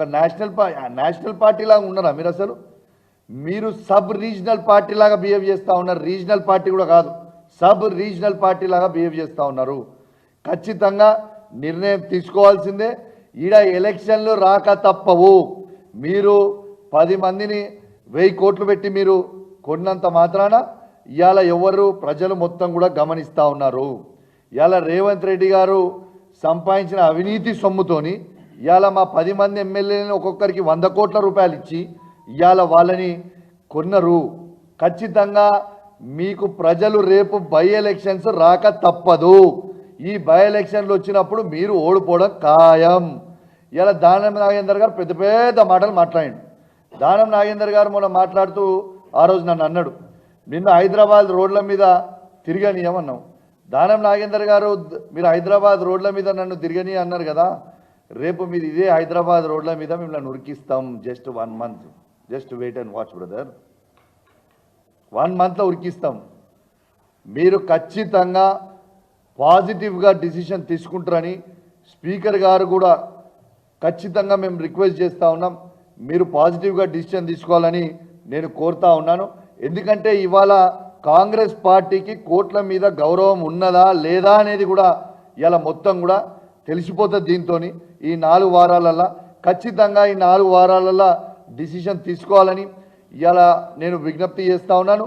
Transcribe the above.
ఒక national party national party లాగా ఉన్నారా మీరు అసలు? మీరు సబ్ రీజనల్ పార్టీ లాగా బిహేవ్ చేస్తూ ఉన్నారు. రీజనల్ పార్టీ కూడా కాదు. సబ్ రీజనల్ పార్టీ లాగా బిహేవ్ చేస్తూ ఉన్నారు. ఖచ్చితంగా నిర్ణయం తీసుకోవాల్సిందే. ఈడ ఎలక్షన్లు రాక తప్పవు. మీరు పది మందిని వెయ్యి కోట్లు పెట్టి మీరు కొన్నంత మాత్రాన ఇవాళ ఎవరు ప్రజలు మొత్తం కూడా గమనిస్తూ ఉన్నారు. ఇవాళ రేవంత్ రెడ్డి గారు సంపాదించిన అవినీతి సొమ్ముతోని ఇవాళ మా పది మంది ఎమ్మెల్యేలను ఒక్కొక్కరికి వంద కోట్ల రూపాయలు ఇచ్చి ఇవాళ వాళ్ళని కొన్నరు. ఖచ్చితంగా మీకు ప్రజలు రేపు బై ఎలక్షన్స్ రాక తప్పదు. ఈ బై ఎలక్షన్లు వచ్చినప్పుడు మీరు ఓడిపోవడం ఖాయం. ఇలా దానం నాగేందర్ గారు పెద్ద పెద్ద మాటలు మాట్లాడండి. దానం నాగేందర్ గారు మొన్న మాట్లాడుతూ ఆ రోజు నన్ను అన్నాడు నిన్న హైదరాబాద్ రోడ్ల మీద తిరగనీయమన్నావు. దానం నాగేందర్ గారు మీరు హైదరాబాద్ రోడ్ల మీద నన్ను తిరగని అన్నారు కదా. రేపు మీరు ఇదే హైదరాబాద్ రోడ్ల మీద మిమ్మల్ని ఉరికిస్తాం. Just one month. Just wait and watch brother. One మంత్లో ఉరికిస్తాం. మీరు ఖచ్చితంగా పాజిటివ్గా డిసిషన్ తీసుకుంటారని స్పీకర్ గారు కూడా ఖచ్చితంగా మేము రిక్వెస్ట్ చేస్తూ ఉన్నాం. మీరు పాజిటివ్గా డిసిషన్ తీసుకోవాలని నేను కోరుతా ఉన్నాను. ఎందుకంటే ఇవాళ కాంగ్రెస్ పార్టీకి కోట్ల మీద గౌరవం ఉన్నదా లేదా అనేది కూడా ఇలా మొత్తం కూడా తెలిసిపోతుంది దీంతో ఈ నాలుగు వారాలల్లో ఖచ్చితంగా ఈ నాలుగు వారాలల్లో డిసిషన్ తీసుకోవాలని ఇలా నేను విజ్ఞప్తి చేస్తూ ఉన్నాను.